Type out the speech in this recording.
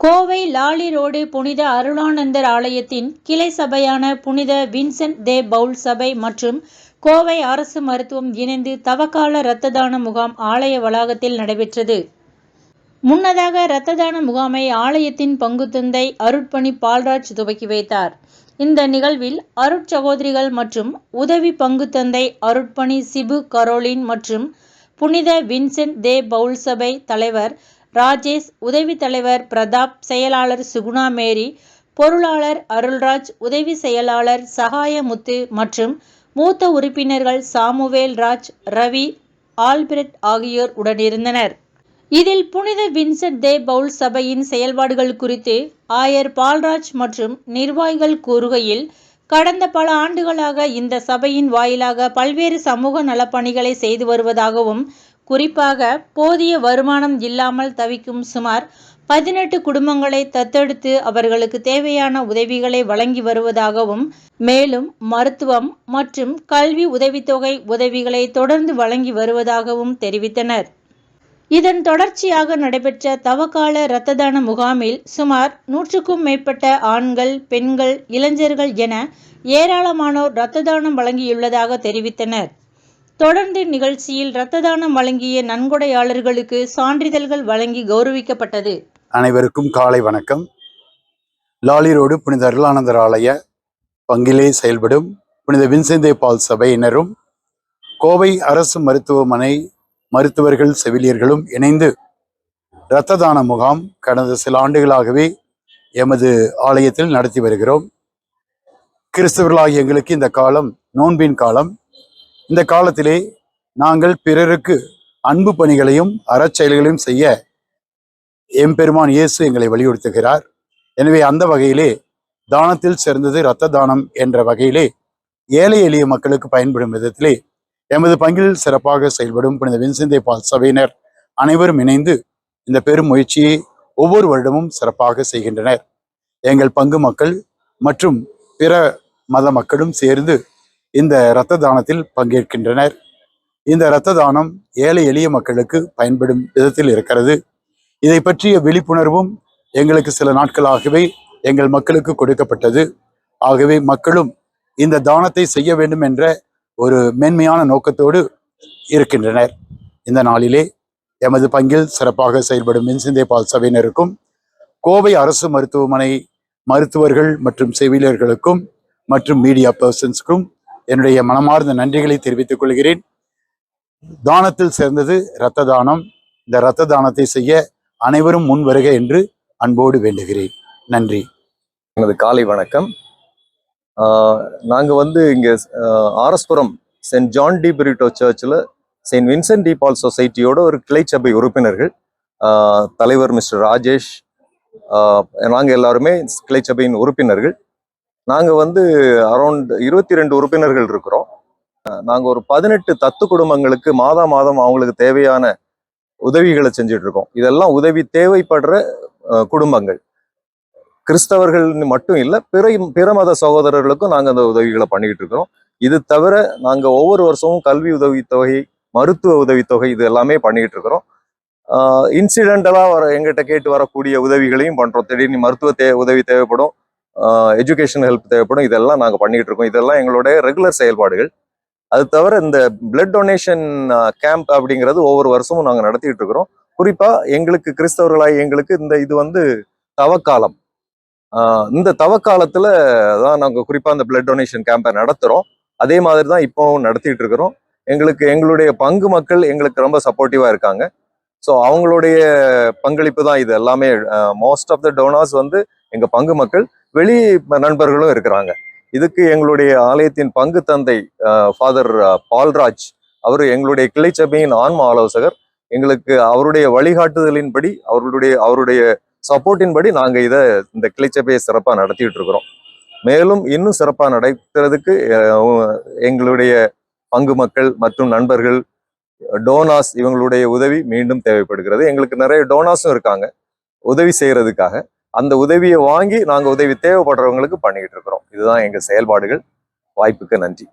கோவை லாலி road புனித அருளானந்தர் ஆலயத்தின் கிளை சபையான புனித வின்சென்ட் தே பவுல் சபை மற்றும் கோவை அரசு மருத்துவம் இணைந்து தவக்கால இரத்த தான முகாம் ஆலய வளாகத்தில் நடைபெற்றது. முன்னதாக இரத்த தான முகாமை ஆலயத்தின் பங்குத்தந்தை அருட்பணி பால்ராஜ் துவக்கி வைத்தார். இந்த நிகழ்வில் அருட்சகோதரிகள் மற்றும் உதவி பங்குத்தந்தை அருட்பணி சிபு கரோலின் மற்றும் புனித வின்சென்ட் தே பவுல் சபை தலைவர் ராஜேஷ் உதவி தலைவர் பிரதாப் செயலாளர் சுகுணா மேரி பொருளாளர் அருள்ராஜ் உதவி செயலாளர் சகாயமுத்து மற்றும் மூத்த உறுப்பினர்கள் சாமுவேல் ராஜ் ரவி ஆல்பிரட் ஆகியோர் உடனிருந்தனர். இதில் புனித வின்சென்ட் தே பவுல் சபையின் செயல்பாடுகள் குறித்து ஆயர் பால்ராஜ் மற்றும் நிர்வாகிகள் கூறுகையில் கடந்த பல ஆண்டுகளாக இந்த சபையின் வாயிலாக பல்வேறு சமூக நலப்பணிகளை செய்து வருவதாகவும் குறிப்பாக போதிய வருமானம் இல்லாமல் தவிக்கும் சுமார் பதினெட்டு குடும்பங்களை தத்தெடுத்து அவர்களுக்கு தேவையான உதவிகளை வழங்கி வருவதாகவும் மேலும் மருத்துவம் மற்றும் கல்வி உதவித்தொகை உதவிகளை தொடர்ந்து வழங்கி வருவதாகவும் தெரிவித்தனர். இதன் தொடர்ச்சியாக நடைபெற்ற தவக்கால இரத்த தான முகாமில் சுமார் நூற்றுக்கும் மேற்பட்ட ஆண்கள் பெண்கள் இளைஞர்கள் என ஏராளமானோர் இரத்த தானம் வழங்கியுள்ளதாக தெரிவித்தனர். தொடர்ந்து நிகழ்ச்சியில் இரத்த தானம் வழங்கிய நன்கொடையாளர்களுக்கு சான்றிதழ்கள் வழங்கி கௌரவிக்கப்பட்டது. அனைவருக்கும் காலை வணக்கம். லாலி ரோடு புனித அருளானந்தர் ஆலய பங்கிலே செயல்படும் புனித வின்செந்தே பால் சபையினரும் கோவை அரசு மருத்துவமனை மருத்துவர்கள் செவிலியர்களும் இணைந்து இரத்த தான முகாம் கடந்த சில ஆண்டுகளாகவே எமது ஆலயத்தில் நடத்தி வருகிறோம். கிறிஸ்தவர்களாகிய எங்களுக்கு இந்த காலம் நோன்பின் காலம் இந்த காலத்திலே நாங்கள் பிறருக்கு அன்பு பணிகளையும் அறச்செயல்களையும் செய்ய எம்பெருமான் இயேசு எங்களை வலியுறுத்துகிறார். எனவே அந்த வகையிலே தானத்தில் சிறந்தது இரத்த தானம் என்ற வகையிலே ஏழை எளிய மக்களுக்கு பயன்படும் விதத்திலே எமது பங்கில் சிறப்பாக செயல்படும் புனித வின்சிந்தை பால் சபையினர் அனைவரும் இணைந்து இந்த பெரும் முயற்சியை ஒவ்வொரு வருடமும் சிறப்பாக செய்கின்றனர். எங்கள் பங்கு மக்கள் மற்றும் பிற மத மக்களும் சேர்ந்து இந்த இரத்த தானத்தில் பங்கேற்கின்றனர். இந்த இரத்த தானம் ஏழை எளிய மக்களுக்கு பயன்படும் விதத்தில் இருக்கிறது. இதை பற்றிய விழிப்புணர்வும் எங்களுக்கு சில நாட்களாகவே எங்கள் மக்களுக்கு கொடுக்கப்பட்டது. ஆகவே மக்களும் இந்த தானத்தை செய்ய வேண்டும் என்ற ஒரு மேன்மையான நோக்கத்தோடு இருக்கின்றனர். இந்த நாளிலே எமது பங்கில் சிறப்பாக செயல்படும் மின்சிந்தை பால் சபையினருக்கும் கோவை அரசு மருத்துவமனை மருத்துவர்கள் மற்றும் செவிலியர்களுக்கும் மற்றும் மீடியா பர்சன்ஸ்க்கும் என்னுடைய மனமார்ந்த நன்றிகளை தெரிவித்துக் கொள்கிறேன். தானத்தில் சேர்ந்தது இரத்த தானம். இந்த இரத்த தானத்தை செய்ய அனைவரும் முன் வருக என்று அன்போடு வேண்டுகிறேன். நன்றி. எனது காலை வணக்கம். நாங்கள் வந்து இங்கே Araspuram saint John de Britto சர்ச்சில் செயின்ட் வின்சென்ட் டி பால் சொசைட்டியோட ஒரு கிளை சபை உறுப்பினர்கள் தலைவர் மிஸ்டர் ராஜேஷ் நாங்கள் எல்லாருமே கிளை சபையின் உறுப்பினர்கள். நாங்கள் வந்து அரௌண்ட் இருபத்தி ரெண்டு உறுப்பினர்கள் இருக்கிறோம். நாங்கள் ஒரு பதினெட்டு தத்து குடும்பங்களுக்கு மாதா மாதம் அவங்களுக்கு தேவையான உதவிகளை செஞ்சுட்டு இருக்கோம் இதெல்லாம் உதவி தேவைப்படுற குடும்பங்கள். கிறிஸ்தவர்கள் மட்டும் இல்லை பிற பிற மத சகோதரர்களுக்கும் நாங்கள் அந்த உதவிகளை பண்ணிக்கிட்டு இருக்கிறோம் இது தவிர நாங்கள் ஒவ்வொரு வருஷமும் கல்வி உதவித்தொகை மருத்துவ உதவித்தொகை இது எல்லாமே பண்ணிக்கிட்டு இருக்கிறோம் இன்சிடென்டலாக வர எங்கிட்ட கேட்டு வரக்கூடிய உதவிகளையும் பண்ணுறோம் திடீர்னு மருத்துவ தே உதவி தேவைப்படும். எஜுகேஷன் ஹெல்ப் தேவைப்படும். இதெல்லாம் நாங்கள் பண்ணிக்கிட்டு இருக்கோம். இதெல்லாம் எங்களுடைய ரெகுலர் செயல்பாடுகள். அது தவிர இந்த பிளட் டொனேஷன் கேம்ப் அப்படிங்கிறது ஒவ்வொரு வருஷமும் நாங்கள் நடத்திட்டு இருக்கிறோம். குறிப்பாக எங்களுக்கு கிறிஸ்தவர்களாய் எங்களுக்கு இந்த இது வந்து தவக்காலம். இந்த தவக்காலத்தில் தான் நாங்கள் குறிப்பாக இந்த பிளட் டொனேஷன் கேம்பை நடத்துகிறோம் அதே மாதிரி தான் இப்போவும் நடத்திட்டு இருக்கிறோம். எங்களுக்கு எங்களுடைய பங்கு மக்கள் எங்களுக்கு ரொம்ப சப்போர்ட்டிவாக இருக்காங்க. ஸோ அவங்களுடைய பங்களிப்பு தான் இது எல்லாமே. மோஸ்ட் ஆஃப் த டோனார்ஸ் வந்து எங்கள் பங்கு மக்கள். வெளி நண்பர்களும் இருக்கிறாங்க. இதுக்கு எங்களுடைய ஆலயத்தின் பங்கு தந்தை ஃபாதர் பால்ராஜ் அவர் எங்களுடைய கிளை சபையின் ஆன்ம ஆலோசகர். எங்களுக்கு அவருடைய வழிகாட்டுதலின்படி அவர்களுடைய அவருடைய சப்போர்ட்டின்படி நாங்கள் இதை இந்த கிளை சபையை சிறப்பாக நடத்திட்டு இருக்கிறோம். மேலும் இன்னும் சிறப்பாக நடத்துறதுக்கு எங்களுடைய பங்கு மக்கள் மற்றும் நண்பர்கள் டோனாஸ் இவங்களுடைய உதவி மீண்டும் தேவைப்படுகிறது. எங்களுக்கு நிறைய டோனாஸும் இருக்காங்க உதவி செய்கிறதுக்காக அந்த உதவியை வாங்கி நாங்கள் உதவி தேவைப்படுறவங்களுக்கு பண்ணிக்கிட்டு இருக்கிறோம். இதுதான் எங்கள் செயல்பாடுகள். வாய்ப்புக்கு நன்றி.